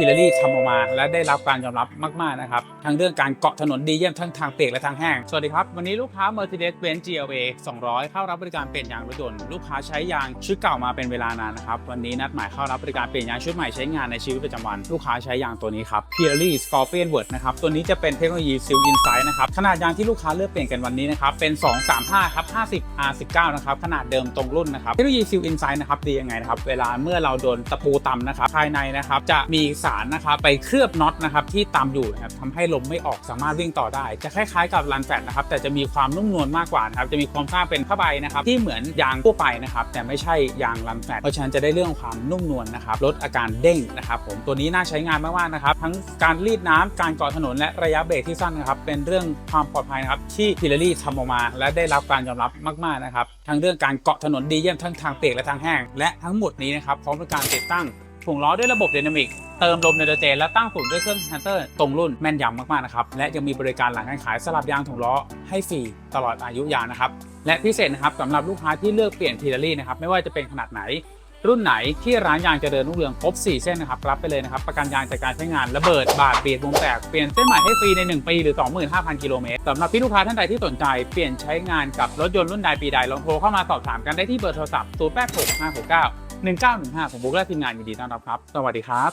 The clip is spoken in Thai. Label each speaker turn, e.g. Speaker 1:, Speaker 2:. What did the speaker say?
Speaker 1: ฮิลลารีทำออกมาและได้รับการยอมรับมาก ๆ นะครับ ทั้งเรื่องการเกาะถนนดีเยี่ยมทั้งทางเปียกและทางแห้ง สวัสดีครับ วันนี้ลูกค้า Mercedes-Benz GLA 200 เข้ารับบริการเปลี่ยนยางรถยนต์ลูกค้าใช้ยางชุดเก่ามาเป็นเวลานานนะครับ วันนี้นัดหมายเข้ารับบริการเปลี่ยนยางชุดใหม่ใช้งานในชีวิตประจำวัน ลูกค้าใช้ยางตัวนี้ครับ Pirelli Scorpion Word นะครับตัวนี้จะเป็นเทคโนโลยี Seal Insight นะครับขนาดยางที่ลูกค้าเลือกเปลี่ยนกันวันนี้นะครับเป็น 235ครับ50 R19 นะครับขนาดเดิมตรงรุ่นนะครับเทคโนโลยี Seal Insight นะครับดียังไงนะครับเวลาเมื่อเราโดนตะปูตำนะครับภายในนะครับจะมีสารนะครับไปเคลือบน็อตนะครับที่ตำอยู่นะครับทำให้ลมไม่ออกสามารถวิ่งต่อได้ จะคล้ายๆกับรันแฟตนะครับแต่จะมีความนุ่มนวลมากกว่านะครับจะมีครงสร้างเป็นผ้าใบนะครับที่เหมือนยางทั่วไปนะครับแต่ไม่ใช่ยางรันแฟตเพราะฉะนั้นจะได้เรื่องความนุ่มนวลนะครับลดอาการเด้งนะครับผมตัวนี้น่าใช้งานมากๆนะครับทั้งการรีดน้ำการเกาะถนนและระยะเบรกที่สั้นนะครับเป็นเรื่องความปลอดภัยนะครับที่พิลลี่ทำออกมา และได้รับการยอมรับมากๆนะครับทั้งเรื่องการเกาะถนนดีเยี่ยมทั้งทางเปียกและทางแห้งและทั้งหมดนี้นะครับพร้อมกับการติดตั้งถุงล้อด้วยระบบไดนามิก เติมลมไนโตรเจนและตั้งฝุ่นด้วยเครื่องฮันเตอร์ตรงรุ่นแม่นยำมากๆนะครับและยังมีบริการหลังการขายสลับยางถุงล้อให้ฟรีตลอดอายุยางนะครับและพิเศษนะครับสำหรับลูกค้าที่เลือกเปลี่ยนทีลลี่นะครับไม่ว่าจะเป็นขนาดไหน รุ่นไหนที่ร้านยางเจริญรุ่งเรืองครบ 4 เส้นนะครับรับไปเลยนะครับประกันยางจากการใช้งานระเบิดบาดเปลี่ยนวงแตกเปลี่ยนเส้นใหม่ให้ฟรีใน 1 ปีหรือ 25,000 กิโลเมตรสำหรับพี่ลูกค้าท่านใดที่สนใจเปลี่ยนใช้งานกับรถยนต์รุ่นใดปีใดลองโทรเข้ามาสอบถามกันได้ที่เบอร์โทรศัพท์086569 1915ผมบุ๊กและทีมงานยินดีต้อนรับครับ สวัสดีครับ